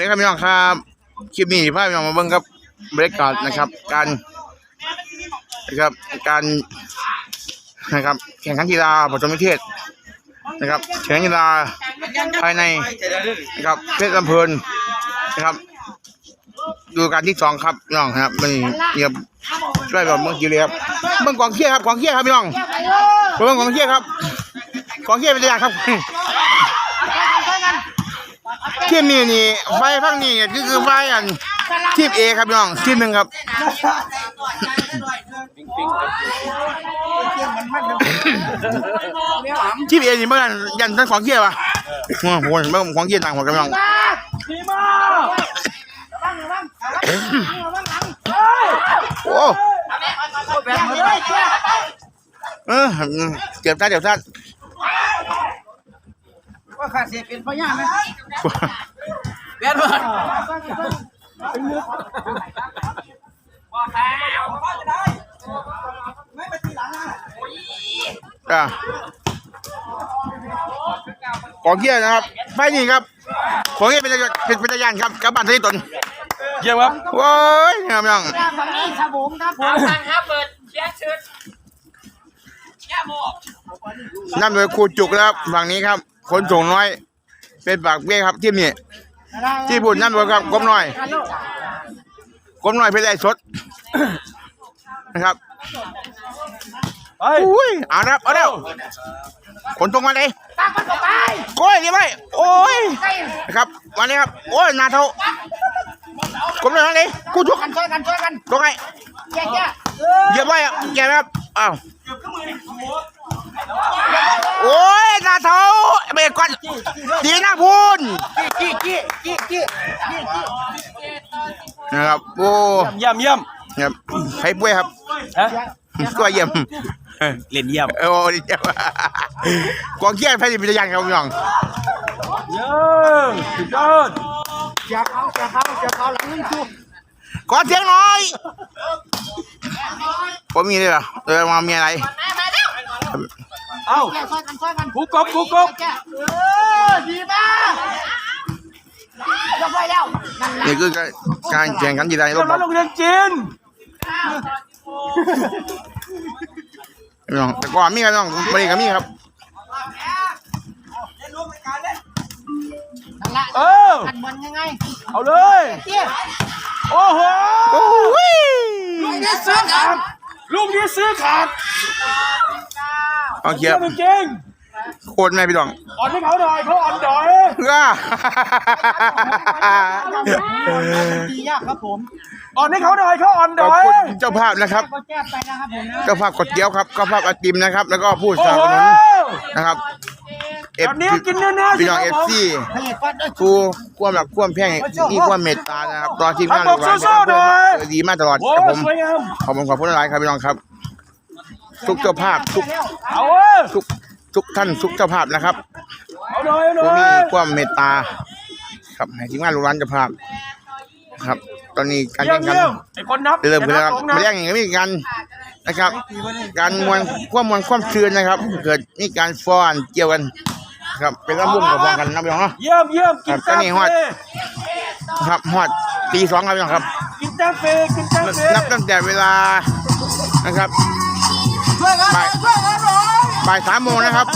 นี่ครับพี่น้องครับคลิปนี้พาพี่น้องมาเบิ่งครับบรรยากาศนะครับ การนะครับการนะครับ แข่งขันกีฬาประจำประเทศนะครับแข่งกีฬาภายในนะครับเพชรลำเพลินนะครับ ดูการที่สองครับน้องครับมันเนี่ยช่วยแบบเมื่อกี้เลยครับเบิ่งกองเชียครับกองเชียครับพี่น้องเบิ่งกองเชียครับกองเชียเป็นยังไงครับ ทีมนี้นี่ไฟฝั่งนี้ก็คือไฟอันทีมเอครับพี่น้องทีมหนึ่งครับทีมเอนี่เมื่อกันยันทั้งของเกียร์ป่ะโอ้โหเมื่อของเกียร์ต่างหมดครับพี่น้องโอ้เออเจ็บท่าเจ็บท่าว่า ขาดเสียเป็นพญาไหมเปลี่ยนมาแล้วไม่ไปตีหลังนะอะของเกียร์นะครับไฟนี่ครับของเกียร์เป็นเป็นเป็นยานครับกับบ้านที่ตนเยี่ยมครับโอ้ยครับพี่น้องฝั่งนี้ครับผมครับผมฟังครับเปิดเชียร์ชุดเชียร์โมนั่นโดยครูจุกนะครับฝั่งนี้ครับ คนส่งน้อย เป็นปากเบี้ยครับทีมนี้ที่บุญนั่นโดยครับก้มน้อยก้มน้อยเป็นไรสดนะครับไปอุ้ยเอาละครับเอาเร็วขนตรงมาเลยตั้งมันต่อไปโอ้ยนี่ไม่โอ้ยนะครับมาเลยครับโอ้ยหนาเท่าก้มน้อยมาเลยครูจุกกันช่วยกันช่วยกันตรงไงแย่แย่เหยียบไว้อะแกนะครับอ้าว โอ้ยหนาเท่าเบรกก่อนดีนะพูนจี้จี้จี้จี้จี้จี้นะครับโอ้เยี่ยมเยี่ยมครับใครป่วยครับฮะก็เยี่ยมเล่นเยี่ยมโอ้ดีเยี่ยมกองเกียร์ไฟดิบจะยังครับพี่น้องเยี่ยมสุดยอดเสียเขาเสียเขาเสียเขาหลังนึงชูขอเสียงหน่อยผมมีเลยเหรอเออมามีอะไร เอ้าแย่ช่วยกันช่วยกันกูกบกูกบแย่เออดีมากยกไปแล้วนั่นแหละนี่คือการแข่งขันกีฬาในรเจ้าถน้บัองสโรงเรียนจีนพี่น้องแต่ก่อนมีครับพี่น้องบริการมีครับนั่นแหละเออกันบอลยังไงเอาเลยจี้โอ้โหโอ้ยนี่ซื้อขาดลูกนี้ซื้อขาด กองเกียเยี่ยร์มจริงโคตรแม่พี่น้องอ่อนให้เขาหน่อยเขาอ่อนดอยว้าตียากครับผมอ่อนให้เขาหน่อยเขาอ่อนดขอบอยคุณเจ้าภาพนะครับก็แก้ไปนะครับผมนะเจ้าภาพกดเกี้ยวครับเจ้าภาพไอติมนะครับ แล้วก็ผู้สโอ้นับโหสนุนนะครับเอแบบนี้กินเนื้อๆพี่น้องเอสิฟครับผมซีผลิตก็ได้ครูความแบบความแพงนี่ความเมตตานะครับตอนที่งานครับผมสู้ๆหน่อยดีมากตลอดโอ้ครับผมสวยงามขอบคุณขอบคุณหลายครับพี่น้องครับ ทุกเจ้าภาพทุกเอาเว้ยทุกทุกท่านทุกเจ้าภาพนะครับเอาหน่อยเอาหผู้น่อมียความเมตตา ครับให้ทีมงานลูกหลานเจ้าภาพครับ ตอนนี้การเยี่ยแข่มงขันเยี่ยมไอ้คนนับเริ่มขึ้นแล้วครับอย่านัมาบแรกอย่างนี้มีการนะครับ การมวลความมวลความเชื่อนะครับ เกิดมีการฟ้อนเกี่ยวกันครับเป็นระบุ่มกับพองกันนะพี่น้องเนาะ เยี่ยมเยี่ยมกินครับกาก็นี่ฮอดแฟครับฮอดตีสองครับพี่น้องครับ กินกาแฟกินกาแฟนับตั้งแต่เวลานะครับช่วยกัน บ่ายช่วยกันหน่อยบ่ายสามโมงนะครับ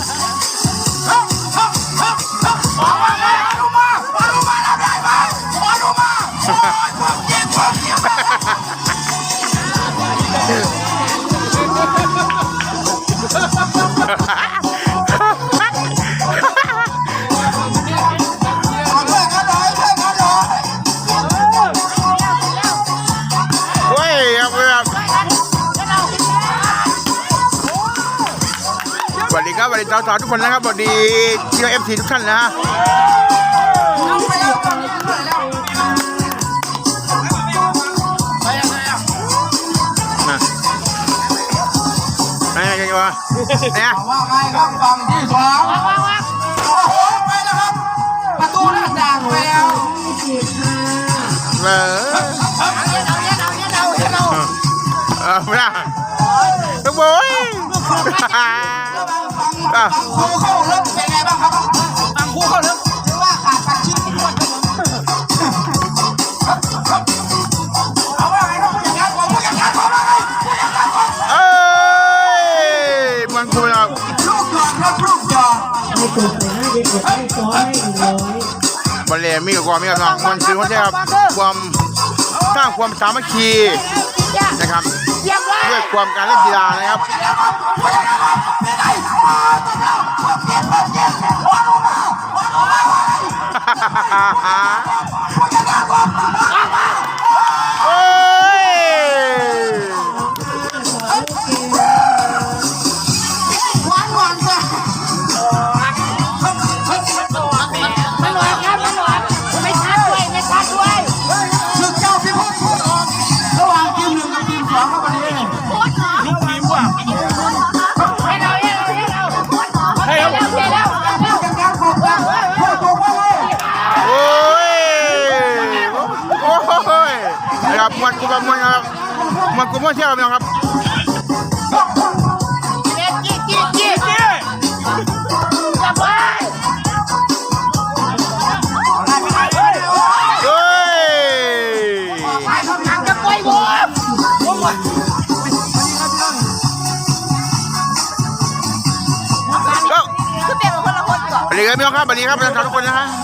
สดีครับสวัสดีสาวๆทุกคนนะครับสวัสดีที่เอฟซีทุกท่านนะฮะนะไงไงวะเนี่ยว่าไงครับฝั่งที่สองโอ้โหไปแล้วครับ ประตูหน้าต่างไปแล้วเออเอาเย็นเอาเย็นเอาเย็นเอาเย็นเอาเออไม่ได้ทุกคนอะ อะ ครูเขาเริ่เป็นไงบ้างครับฟังครูเข้าเริ่มถือว่าขาดการชื่นชมด้เางครับฟัดการูเข้าเอ้ยมังคุดคอาลูกจ้าลูกจ้าไม่กดไม่ให้กดร้อยงร้อยบอลเล่มีกความมีกับน้องมันคือคนที่ครับความสร้างความสามัคคีนะครับ วยความการเล่นกีฬานะครับฮ่าฮ่าฮ่าฮ่า ครับมวดกูมวดครับมวดกูมวดเชี่ยวครับสวัสดีครับพี่น้องครับสวัสดีครับทุกคนนะฮะ